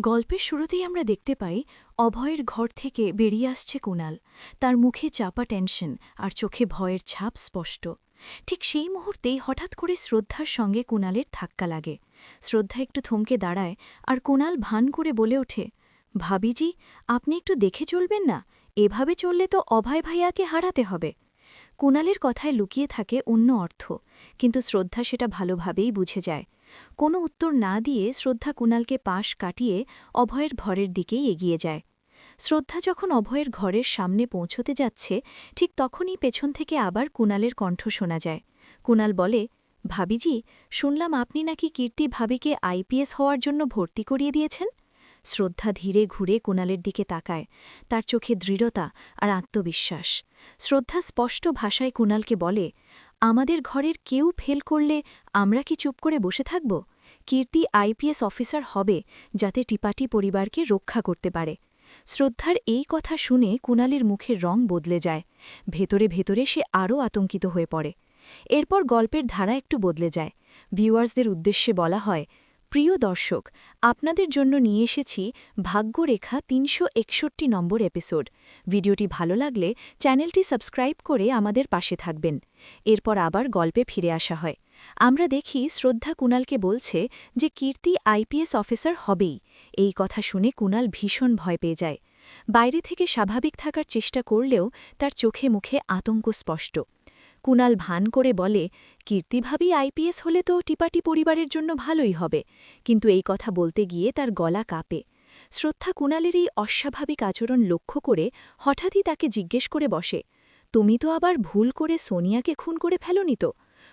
গল্পের শুরুতেই আমরা দেখতে পাই অভয়ের ঘর থেকে বেরিয়ে আসছে কুণাল। তার মুখে চাপা টেনশন আর চোখে ভয়ের ছাপ স্পষ্ট। ঠিক সেই মুহূর্তেই হঠাৎ করে শ্রদ্ধার সঙ্গে কুণালের ধাক্কা লাগে। শ্রদ্ধা একটু থমকে দাঁড়ায় আর কুণাল ভান করে বলে ওঠে, ভাবিজি, আপনি একটু দেখে চলবেন না? এভাবে চললে তো অভয় ভাইয়াকে হারাতে হবে। কুণালের কথায় লুকিয়ে থাকে অন্য অর্থ, কিন্তু শ্রদ্ধা সেটা ভালোভাবেই বুঝে যায়। কোনো উত্তর না দিয়ে শ্রদ্ধা কুণালকে পাশ কাটিয়ে অভয়ের ঘরের দিকেই এগিয়ে যায়। শ্রদ্ধা যখন অভয়ের ঘরের সামনে পৌঁছতে যাচ্ছে, ঠিক তখনই পেছন থেকে আবার কুণালের কণ্ঠ শোনা যায়। কুণাল বলে, ভাবিজি, শুনলাম আপনি নাকি কীর্তি ভাবিকে আইপিএস হওয়ার জন্য ভর্তি করিয়ে দিয়েছেন? শ্রদ্ধা ধীরে ঘুরে কুণালের দিকে তাকায়। তার চোখে দৃঢ়তা আর আত্মবিশ্বাস। শ্রদ্ধা স্পষ্ট ভাষায় কুণালকে বলে, আমাদের ঘরের কেউ ফেল করলে আমরা কি চুপ করে বসে থাকব? কীর্তি আইপিএস অফিসার হবে যাতে টিপাটি পরিবারকে রক্ষা করতে পারে। শ্রদ্ধার এই কথা শুনে কুণালের মুখের রং বদলে যায়। ভেতরে ভেতরে সে আরও আতঙ্কিত হয়ে পড়ে। এরপর গল্পের ধারা একটু বদলে যায়। ভিউয়ার্সদের উদ্দেশ্যে বলা হয় প্রিয় দর্শক, আপনাদের জন্য নিয়ে এসেছি ভাগ্যরেখা তিনশো একষট্টি নম্বর এপিসোড। ভিডিওটি ভালো লাগলে চ্যানেলটি সাবস্ক্রাইব করে আমাদের পাশে থাকবেন। এরপর আবার গল্পে ফিরে আসা হয়। আমরা দেখি শ্রদ্ধা কুণালকে বলছে যে কীর্তি আইপিএস অফিসার হবেই। এই কথা শুনে কুণাল ভীষণ ভয় পেয়ে যায়। বাইরে থেকে স্বাভাবিক থাকার চেষ্টা করলেও তার চোখে মুখে আতঙ্ক স্পষ্ট। কুণাল ভান করে বলে কীর্তিভাবী আইপিএস হলে তো টিপাটি পরিবারের জন্য ভালোই হবে। কিন্তু এই কথা বলতে গিয়ে তার গলা কাঁপে। শ্রদ্ধা কুণালের এই অস্বাভাবিক আচরণ লক্ষ্য করে হঠাৎই তাকে জিজ্ঞেস করে বসে, তুমি তো আবার ভুল করে সোনিয়াকে খুন করে ফেলনি তো?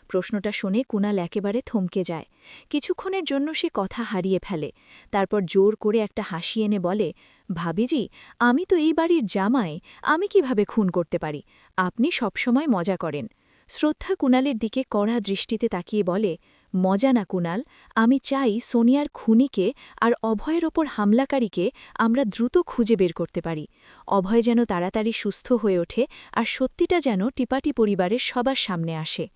প্রশ্নটা শুনে কুণাল একেবারে থমকে যায়। কিছুক্ষণের জন্য সে কথা হারিয়ে ফেলে, তারপর জোর করে একটা হাসি এনে বলে, ভাবিজি, আমি তো এই বাড়ির জামাই, আমি কীভাবে খুন করতে পারি? আপনি সবসময় মজা করেন। শ্রদ্ধা কুণালের দিকে কড়া দৃষ্টিতে তাকিয়ে বলে, মজা না কুণাল, আমি চাই সোনিয়ার খুনিকে আর অভয়ের ওপর হামলাকারীকে আমরা দ্রুত খুঁজে বের করতে পারি। অভয় যেন তাড়াতাড়ি সুস্থ হয়ে ওঠে আর সত্যিটা যেন টিপাটি পরিবারের সবার সামনে আসে।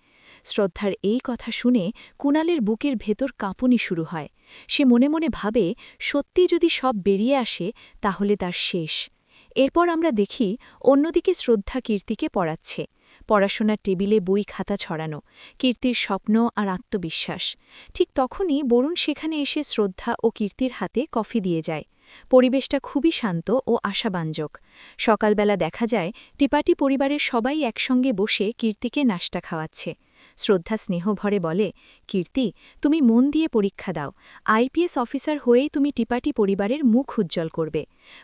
শ্রদ্ধার এই কথা শুনে কুণালের বুকের ভেতর কাঁপুনি শুরু হয়। সে মনে মনে ভাবে, সত্যি যদি সব বেরিয়ে আসে, তাহলে তার শেষ। এরপর আমরা দেখি অন্যদিকে শ্রদ্ধা কীর্তিকে পড়াচ্ছে। পড়াশোনার টেবিলে বই খাতা ছড়ানো, কীর্তির স্বপ্ন আর আত্মবিশ্বাস। ঠিক তখনই বরুণ সেখানে এসে শ্রদ্ধা ও কীর্তির হাতে কফি দিয়ে যায়। পরিবেশটা খুবই শান্ত ও আশাবাঞ্জক সকালবেলা দেখা যায়, টিপাটি পরিবারের সবাই একসঙ্গে বসে কীর্তিকে নাস্তা খাওয়াচ্ছে। শ্রদ্ধা স্নেহভরে বলে, কীর্তি, তুমি মন দিয়ে পরীক্ষা দাও। আইপিএস অফিসার হয়েই তুমি টিপাটি পরিবারের মুখ উজ্জ্বল করবে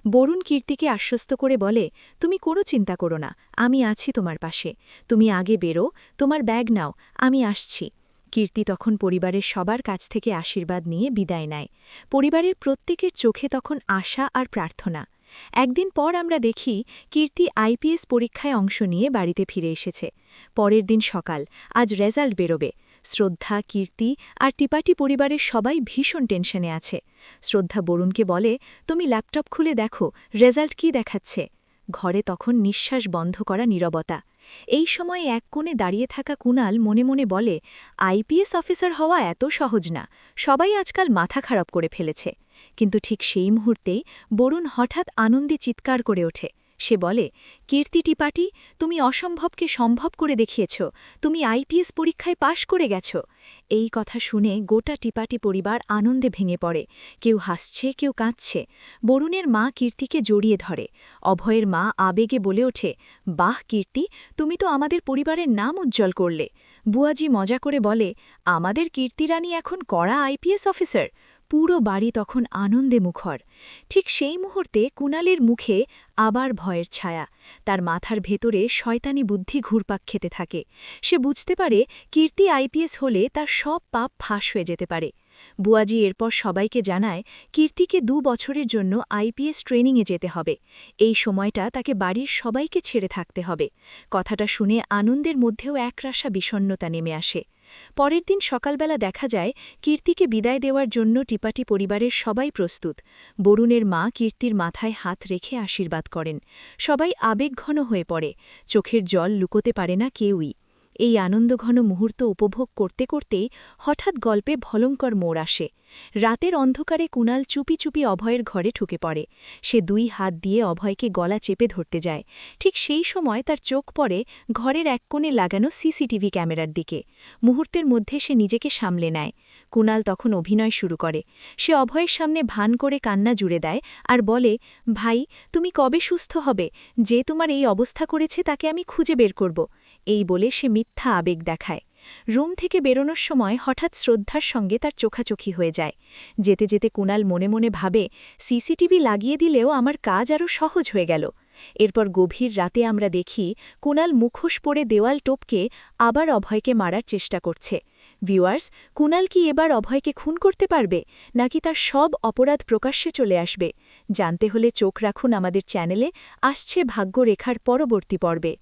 বরুণ কীর্তিকে আশ্বস্ত করে বলে, তুমি কোনো চিন্তা করো না, আমি আছি তোমার পাশে। তুমি আগে বেরো, তোমার ব্যাগ নাও, আমি আসছি কীর্তি তখন পরিবারের সবার কাছ থেকে আশীর্বাদ নিয়ে বিদায় নেয়। পরিবারের প্রত্যেকের চোখে তখন আশা আর প্রার্থনা। একদিন পর আমরা দেখি কীর্তি আইপিএস পরীক্ষায় অংশ নিয়ে বাড়িতে ফিরে এসেছে। পরের দিন সকাল, আজ রেজাল্ট বেরোবে। শ্রদ্ধা, কীর্তি আর টিপাটি পরিবারের সবাই ভীষণ টেনশনে আছে। শ্রদ্ধা বরুণকে বলে, তুমি ল্যাপটপ খুলে দেখো, রেজাল্ট কি দেখাচ্ছে? ঘরে তখন নিঃশ্বাস বন্ধ করা নীরবতা। এই সময়ে এক কোণে দাঁড়িয়ে থাকা কুণাল মনে মনে বলে, আইপিএস অফিসার হওয়া এত সহজ না। সবাই আজকাল মাথা খারাপ করে ফেলেছে। কিন্তু ঠিক সেই মুহূর্তেই বরুণ হঠাৎ আনন্দে চিৎকার করে ওঠে। সে বলে, কীর্তি টিপাটি, তুমি অসম্ভবকে সম্ভব করে দেখিয়েছ। তুমি আইপিএস পরীক্ষায় পাশ করে গেছ এই কথা শুনে গোটা টিপাটি পরিবার আনন্দে ভেঙে পড়ে। কেউ হাসছে, কেউ কাঁদছে। বরুণের মা কীর্তিকে জড়িয়ে ধরে। অভয়ের মা আবেগে বলে ওঠে, বাহ কীর্তি, তুমি তো আমাদের পরিবারের নাম উজ্জ্বল করলে। বুয়াজি মজা করে বলে, আমাদের কীর্তিরানী এখন কড়া আইপিএস অফিসার। পুরো বাড়ি তখন আনন্দে মুখর। ঠিক সেই মুহূর্তে কুণালের মুখে আবার ভয়ের ছায়া। তার মাথার ভেতরে শয়তানি বুদ্ধি ঘুরপাক খেতে থাকে। সে বুঝতে পারে কীর্তি আইপিএস হলে তার সব পাপ ফাঁস হয়ে যেতে পারে। বুয়াজি এরপর সবাইকে জানায়, কীর্তিকে দু বছরের জন্য আইপিএস ট্রেনিংয়ে যেতে হবে। এই সময়টা তাকে বাড়ির সবাইকে ছেড়ে থাকতে হবে। কথাটা শুনে আনন্দের মধ্যেও একরাশা বিষণ্নতা নেমে আসে। পরের দিন সকালবেলা দেখা যায়, কীর্তিকে বিদায় দেওয়ার জন্য টিপাটি পরিবারের সবাই প্রস্তুত। বরুণের মা কীর্তির মাথায় হাত রেখে আশীর্বাদ করেন। সবাই আবেগঘন হয়ে পড়ে। চোখের জল লুকোতে পারে না কেউই। এই আনন্দঘন মুহূর্ত উপভোগ করতে করতেই হঠাৎ গল্পে ভলঙ্কর মোড় আসে। রাতের অন্ধকারে কুণাল চুপি চুপি অভয়ের ঘরে ঢুকে পড়ে। সে দুই হাত দিয়ে অভয়কে গলা চেপে ধরতে যায়। ঠিক সেই সময় তার চোখ পড়ে ঘরের এক কোণে লাগানো সিসিটিভি ক্যামেরার দিকে। মুহূর্তের মধ্যে সে নিজেকে সামলে নেয়। কুণাল তখন অভিনয় শুরু করে। সে অভয়ের সামনে ভান করে কান্না জুড়ে দেয় আর বলে, ভাই, তুমি কবে সুস্থ হবে? যে তোমার এই অবস্থা করেছে তাকে আমি খুঁজে বের করব। এই বলে সে মিথ্যা আবেগ দেখায়। রুম থেকে বেরোনোর সময় হঠাৎ শ্রদ্ধার সঙ্গে তার চোখাচোখি হয়ে যায়। যেতে যেতে কুণাল মনে মনে ভাবে, সিসিটিভি লাগিয়ে দিলেও আমার কাজ আরও সহজ হয়ে গেল। এরপর গভীর রাতে আমরা দেখি কুণাল মুখোশ পরে দেওয়াল টোপকে আবার অভয়কে মারার চেষ্টা করছে। ভিউয়ার্স কুণাল কি এবার অভয়কে খুন করতে পারবে, নাকি তার সব অপরাধ প্রকাশ্যে চলে আসবে? জানতে হলে চোখ রাখুন আমাদের চ্যানেলে, আসছে ভাগ্যরেখার পরবর্তী পর্বে।